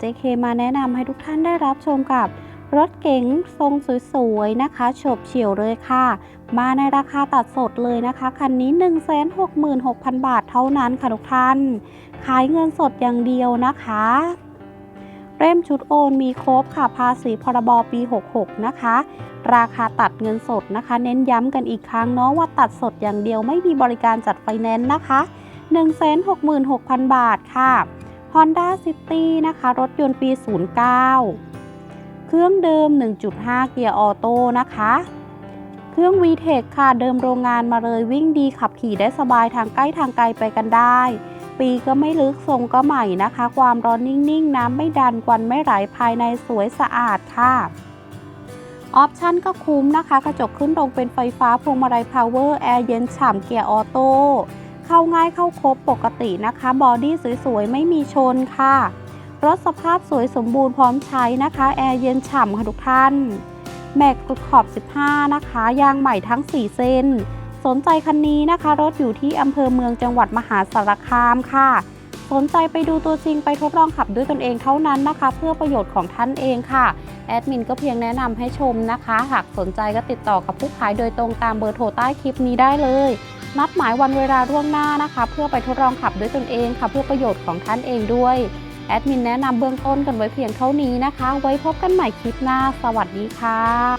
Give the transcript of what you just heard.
JK มาแนะนำให้ทุกท่านได้รับชมกับรถเก๋งทรงสวยๆนะคะโฉบเฉี่ยวเลยค่ะ มาในราคาตัดสดเลยนะคะคันนี้ 166,000 บาทเท่านั้นค่ะทุกท่าน ขายเงินสดอย่างเดียวนะคะเล่มชุดโอนมีครบค่ะภาษีพรบปี 66 นะคะ ราคาตัดเงินสดนะคะ เน้นย้ำกันอีกครั้งเนาะว่าตัดสดอย่างเดียวไม่มีบริการจัดไฟแนนซ์นะคะ 166,000 บาทค่ะ Honda City นะคะ รถยนต์ปี 09 เครื่องเดิม 1.5 เกียร์ออโต้นะคะ เครื่อง VTEC ค่ะ เดิมโรงงานมาเลยวิ่งดีขับขี่ได้สบายทางใกล้ทางไกลไปกันได้ ปีก็ไม่ลึกทรงก็ใหม่นะคะ ความร้อนนิ่งๆ น้ำไม่ดันควันไม่ไหลภายในสวยสะอาดค่ะออปชั่นก็คุ้มนะคะ กระจกขึ้นลงเป็นไฟฟ้าพวงมาลัยพาวเวอร์แอร์เย็นฉ่ำเกียร์ออโต้ เข้าง่ายเข้าครบปกตินะคะ บอดี้สวยๆ ไม่มีชนค่ะ รถสภาพสวยสมบูรณ์พร้อมใช้นะคะ แอร์เย็นฉ่ำค่ะทุกท่าน แม็กขอบ 15 นะคะ ยางใหม่ทั้ง 4 เส้น สนใจคันนี้นะคะ รถอยู่ที่อำเภอเมืองจังหวัดมหาสารคามค่ะ สนใจไปดูตัวจริงไปทดลองขับด้วยตนเองเท่านั้นนะคะ เพื่อประโยชน์ของท่านเองค่ะ แอดมินก็เพียงแนะนำให้ชมนะคะ หากสนใจก็ติดต่อกับผู้ขายโดยตรงตามเบอร์โทรใต้คลิปนี้ได้เลย นัดหมายวันเวลาล่วงหน้านะคะ เพื่อไปทดลองขับด้วยตนเองค่ะเพื่อประโยชน์ของท่านเองด้วยแอดมินแนะนำเบื้องต้นกันไว้เพียงเท่านี้นะคะ ไว้พบกันใหม่คลิปหน้า สวัสดีค่ะ